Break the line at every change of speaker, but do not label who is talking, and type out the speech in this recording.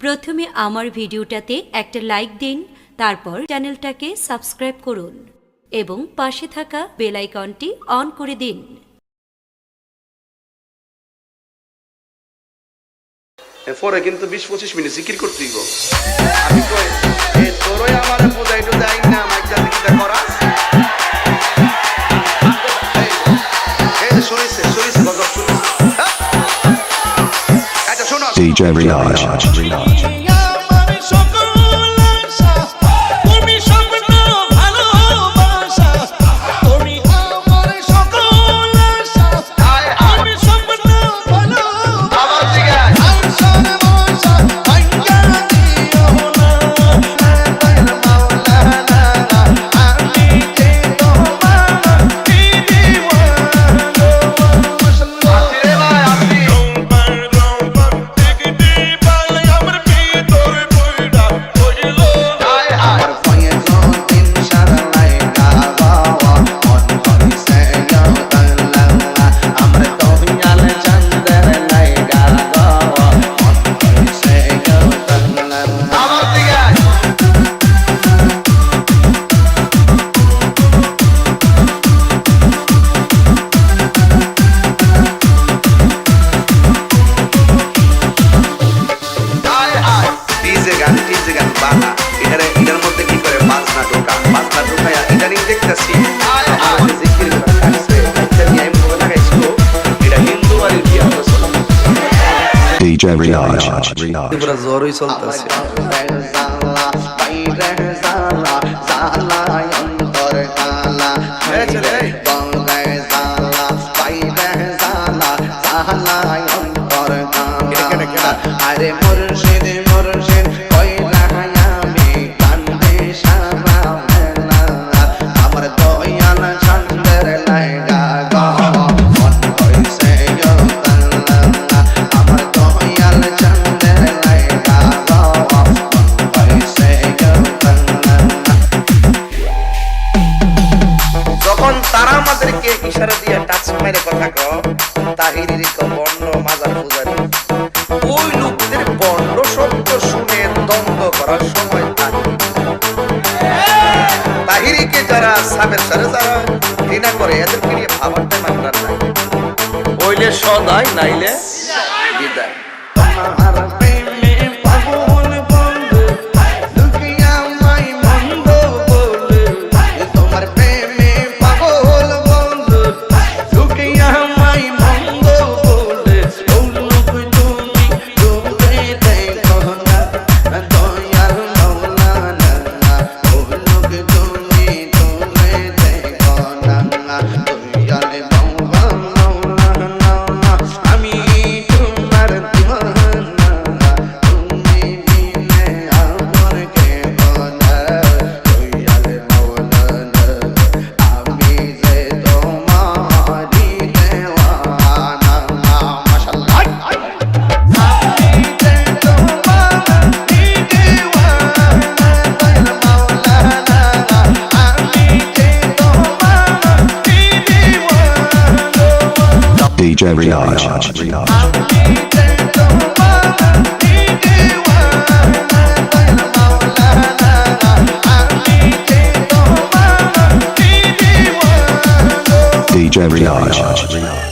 প্রথমে আমার ভিডিওটাতে একটা লাইক দিন, তারপর চ্যানেলটাকে সাবস্ক্রাইব করুন এবং পাশে থাকা বেল আইকনটি অন করে দিন।
পরে কিন্তু বিশ পঁচিশ মিনিট জিকির করতেই গো আমি তোরই আমার পূজাই টুজাই না মাইজা দিকিটা
DJ
Renage. ইদানিং আমার জিকির করা কাটছে, এটা নিয়ে আমি মনে লাগাইছিল, এটা হিন্দু বাড়ির বিয়া হচ্ছে।
DJ Riaj.
পুরা জ্বরই চলতেছে।
আরে মুর্শিদ
যখন তারা আমাদেরকে ইশারা দিয়ে টাচ মেরে কথা কও তাহিরির বর্ণ মাজার পূজারি। ওই লোকদের বর্ণ শব্দ শুনে দ্বন্দ্ব করার সময় তাহিরি। তাহিরিকে যারা সাবের সারে যারা ঘৃণা করে, এদেরকে নিয়ে ভাবার আপনার নাই। হইলে সদাই নাইলে বিদায়।
DJ Riaj. DJ Riaj.